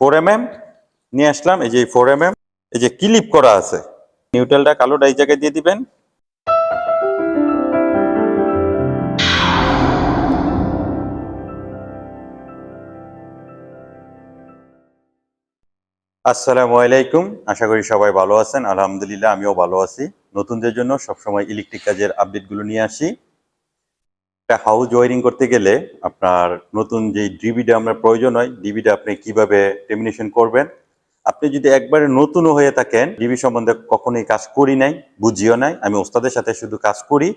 Four M M নিয়ে আসলাম, এই যে ফোর এম এম এই যে ক্লিপ করা আছে। নিউট্রালটা কালোটা এই জায়গায় দিয়ে দিবেন। আসসালামু আলাইকুম, আশা করি সবাই ভালো আছেন। আলহামদুলিল্লাহ, আমিও ভালো আছি। নতুনদের জন্য সবসময় ইলেকট্রিক কাজের আপডেটগুলো নিয়ে আসি। একটা হাউস ওয়ারিং করতে গেলে আপনার নতুন যে ডিবিটা আপনার প্রয়োজন হয় ডিবিটা আপনি কীভাবে টেমিনেশন করবেন? আপনি যদি একবারে নতুন হয়ে থাকেন ডিবি সম্বন্ধে কখনোই কাজ করি নাই, বুঝিও নাই, আমি ওস্তাদের সাথে শুধু কাজ করি।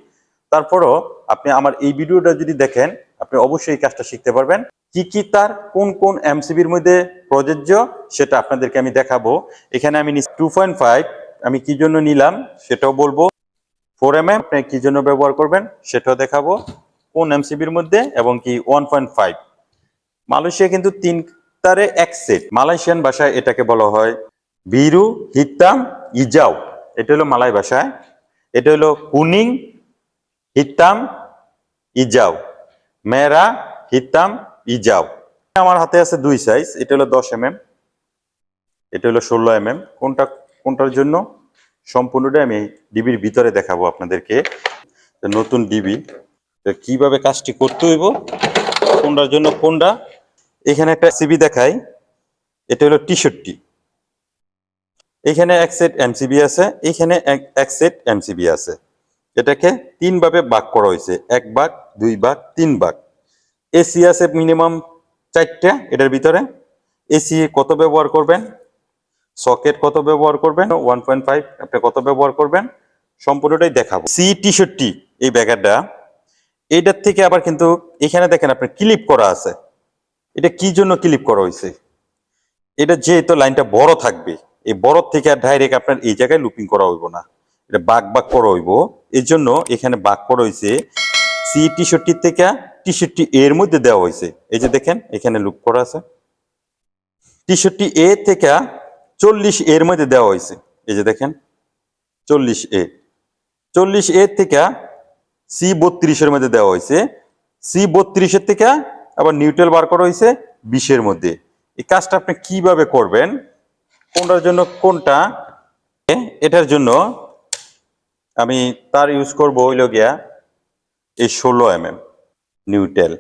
তারপরও আপনি আমার এই ভিডিওটা যদি দেখেন, আপনি অবশ্যই কাজটা শিখতে পারবেন। কি কি তার, কোন কোন এমসিবির মধ্যে প্রযোজ্য, সেটা আপনাদেরকে আমি দেখাবো। এখানে আমি টু পয়েন্ট ফাইভ আমি কি জন্য নিলাম সেটাও বলব। ফোর এম এম আপনি কি জন্য ব্যবহার করবেন সেটাও দেখাবো। কোন এমসিবির মধ্যে এবং কি ওয়ান পয়েন্ট ফাইভ মালয়েশিয়া কিন্তু তিন তারে এক সেট মালয়েশিয়ান ভাষায় এটাকে বলা হয় বিরু হিতাম ইজাও। এটা হলো মালয় ভাষায়। এটা হলো কুনিং হিতাম ইজাও। মেরা হিতাম ইজাও। আমার হাতে আছে দুই সাইজ এটা হলো দশ এম এম এটা হলো ষোলো এম এম কোনটা, কোনটার জন্য? সম্পূর্ণটা আমি ডিবির ভিতরে দেখাবো আপনাদেরকে। নতুন ডিবি কীভাবে কাজটি করতে হইব, কোনটার জন্য কোনটা, এখানে একটা সিবি দেখাই, এটা হলো টি শার্টটি এখানে এক সেট এমসিবি আছে, এখানে এক- সেট এমসিবি আছে। এটাকে তিন ভাবে ভাগ করা হয়েছে, এক ভাগ, দুই ভাগ, তিন ভাগ। এসি আছে মিনিমাম চারটা এটার ভিতরে। এসি কত ব্যবহার করবেন? সকেট কত ব্যবহার করবেন? ওয়ান পয়েন্ট ফাইভ কত ব্যবহার করবেন? সম্পূর্ণটাই দেখাবো। সি টি এই ব্যাগারটা এইটার থেকে আবার কিন্তু এখানে দেখেন আপনার ক্লিপ করা আছে। এটা কি জন্য ক্লিপ করা হয়েছে? এটা যেহেতু লাইনটা বড় থাকবে, এই বড় থেকে আর ডাইরেক্ট আপনার এই জায়গায় লুপিং করা হইব না। এটা বাঘ বাঘ করা হইব। এর জন্য এখানে বাঘ করা হয়েছে সি টিশার্টটি থেকে টি শার্টটি এর মধ্যে দেওয়া হয়েছে। এই যে দেখেন, এখানে লুপ করা আছে। টি শার্টটি এ থেকে চল্লিশ এর মধ্যে দেওয়া হয়েছে। এই যে দেখেন, চল্লিশ এ চল্লিশ এর থেকে সি বত্রিশের মধ্যে দেওয়া হয়েছে। সি বত্রিশের থেকে আবার নিউট্রাল বার করা হয়েছে বিশের মধ্যে। এই কাজটা আপনি কীভাবে করবেন? কোনটার জন্য কোনটা? এটার জন্য আমি তার ইউজ করব হইল গিয়া এই ষোলো এম এম নিউটেল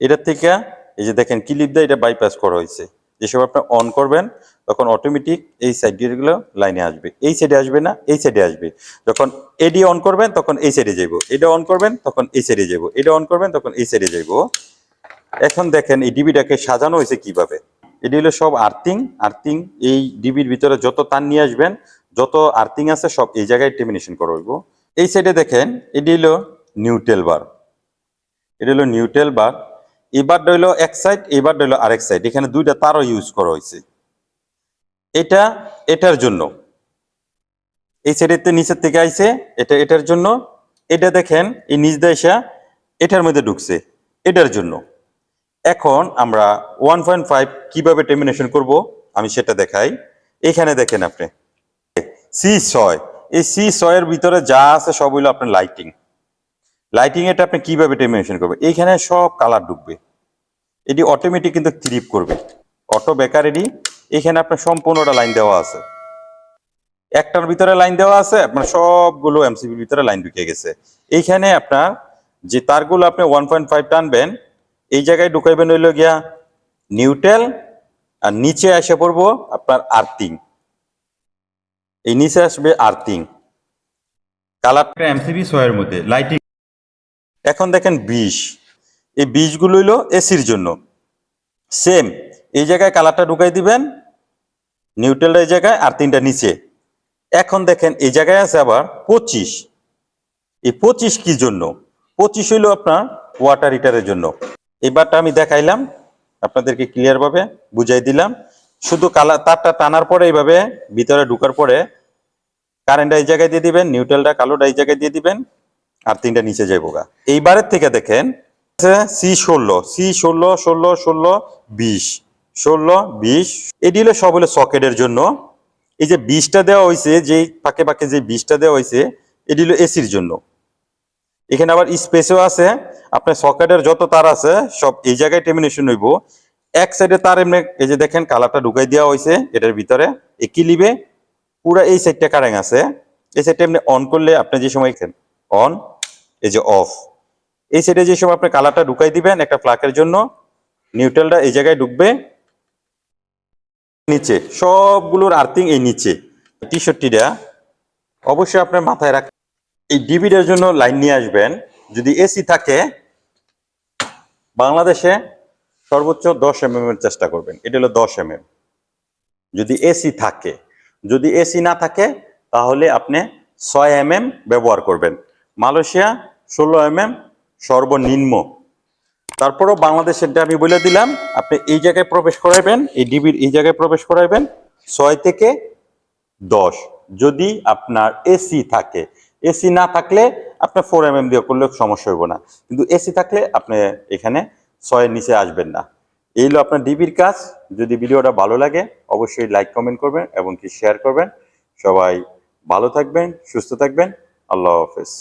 এটার থেকে এই যে দেখেন ক্লিপ দিয়ে এটা বাইপাস করা হয়েছে। যেসব আপনি অন করবেন তখন অটোমেটিক এই সাইড সাইডগুলো লাইনে আসবে। এই সাইডে আসবে না, এই সাইডে আসবে। যখন এডি অন করবেন, তখন এই সাইডে যাইব। এটা অন করবেন, তখন এই সাইডে যাইব। এটা অন করবেন, তখন এই সাইডে যাইব। এখন দেখেন, এই ডিবিটাকে সাজানো হয়েছে কীভাবে? এটি হলো সব আর্থিং আর্থিং এই ডিবির ভিতরে যত তার নিয়ে আসবেন, যত আর্থিং আছে, সব এই জায়গায় টেমিনেশন করা হইব। এই সাইডে দেখেন এটি হলো নিউটেল বার এটা হলো নিউটেল বার এবার হইল এক সাইড এবার হইল আরেক সাইড এখানে দুইটা তারও ইউজ করা হয়েছে। এটা এটার জন্য। এই সাইডেতে নিচের থেকে আইছে, এটা এটার জন্য। এটা দেখেন, এই নিচ দেশা এটার মধ্যে ঢুকছে, এটার জন্য। এখন আমরা ওয়ান পয়েন্ট ফাইভ কীভাবে টেমিনেশন করব, আমি সেটা দেখাই। এখানে দেখেন আপনি সি ছয়, এই সি ছয়ের ভিতরে যা আছে সব হইল আপনার লাইটিং লাইটিং এটা আপনি কীভাবে টেমিনেশন করবেন? এইখানে সব কালার ঢুকবে। এটি অটোমেটিক কিন্তু ক্লিপ করবে। অটো বেকার এটি এখানে আপনার সম্পূর্ণটা লাইন দেওয়া আছে। একটার ভিতরে লাইন দেওয়া আছে আপনার সবগুলো এমসিবির ভিতরে লাইন ঢুকে গেছে। এইখানে আপনার যে তারগুলো আপনি ওয়ান পয়েন্ট ফাইভ টানবেন এই জায়গায় ঢুকাইবেন হইল গিয়া নিউট্রাল আর নিচে এসে পড়ব আপনার আর্থিং এই নিচে আসবে আর্থিং কালারটা এমসিবি ছয়ের মধ্যে লাইটিং এখন দেখেন বিষ। এই বিষগুলো হইল এসির জন্য। সেম এই জায়গায় কালারটা ঢুকাই দিবেন নিউট্রাল এই জায়গায় আর তিনটা নিচে। এখন দেখেন এই জায়গায় আছে আবার পঁচিশ। এই পঁচিশ কি জন্য? পঁচিশ হইল আপনার ওয়াটার হিটারের জন্য। এবারটা আমি দেখাইলাম, আপনাদেরকে ক্লিয়ার ভাবে বুঝাই দিলাম। শুধু কালার, তারটা টানার পরে এইভাবে ভিতরে ঢুকার পরে কারেন্টটা এই জায়গায় দিয়ে দিবেন নিউট্রালটা কালোটা এই জায়গায় দিয়ে দিবেন, আর তিনটা নিচে যাইব গা। এইবারের থেকে দেখেন সি ষোলো সি ষোলো ষোলো ষোলো, বিশ। ষোলো, বিশ এটি হলো সব হলো সকেটের জন্য। এই যে বিশটা দেওয়া হয়েছে যে ফাঁকে ফাঁকে যে বিশটা দেওয়া হয়েছে এটি হলো এসির জন্য। এখানে আবার স্পেসও আছে। আপনার সকেটের যত তার আছে, সব এই জায়গায় টেমিনেশন হইব। এক সাইডে তার এমনি, এই যে দেখেন কালারটা ঢুকাই দেওয়া হয়েছে এটার ভিতরে। এই কিলিবে পুরো এই সাইডটা কারেন্ট আছে। এই সাইডটা এমনি অন করলে আপনি যে সময় অন এই যে অফ এই সাইডে যে সময় আপনি কালারটা ঢুকাই দিবেন একটা প্লাকের জন্য নিউট্রালটা এই জায়গায় ঢুকবে। নিচে, সবগুলোর আর্থিং এই নিচে। টি অবশ্যই আপনার মাথায় রাখ এই ডিবিটার জন্য লাইন নিয়ে আসবেন। যদি এসি থাকে, বাংলাদেশে সর্বোচ্চ দশ এম এর চেষ্টা করবেন। এটা হলো দশ এম যদি এসি থাকে, যদি এসি না থাকে, তাহলে আপনি ছয় এম ব্যবহার করবেন। মালয়েশিয়া ষোলো এম সর্বনিম্ন। তারপরও বাংলাদেশেরটা আমি বলে দিলাম, আপনি এই জায়গায় প্রবেশ করাইবেন, এই ডিবির এই জায়গায় প্রবেশ করাইবেন, ছয় থেকে দশ। যদি আপনার এসি থাকে এসি না থাকলে আপনার ফোর এম এম দিয়ে করলে সমস্যা হইব না। কিন্তু এসি থাকলে আপনি এখানে ছয়ের নিচে আসবেন না। এই হলো আপনার ডিবির কাজ। যদি ভিডিওটা ভালো লাগে, অবশ্যই লাইক কমেন্ট করবেন এবং কি শেয়ার করবেন। সবাই ভালো থাকবেন, সুস্থ থাকবেন। আল্লাহ হাফেজ।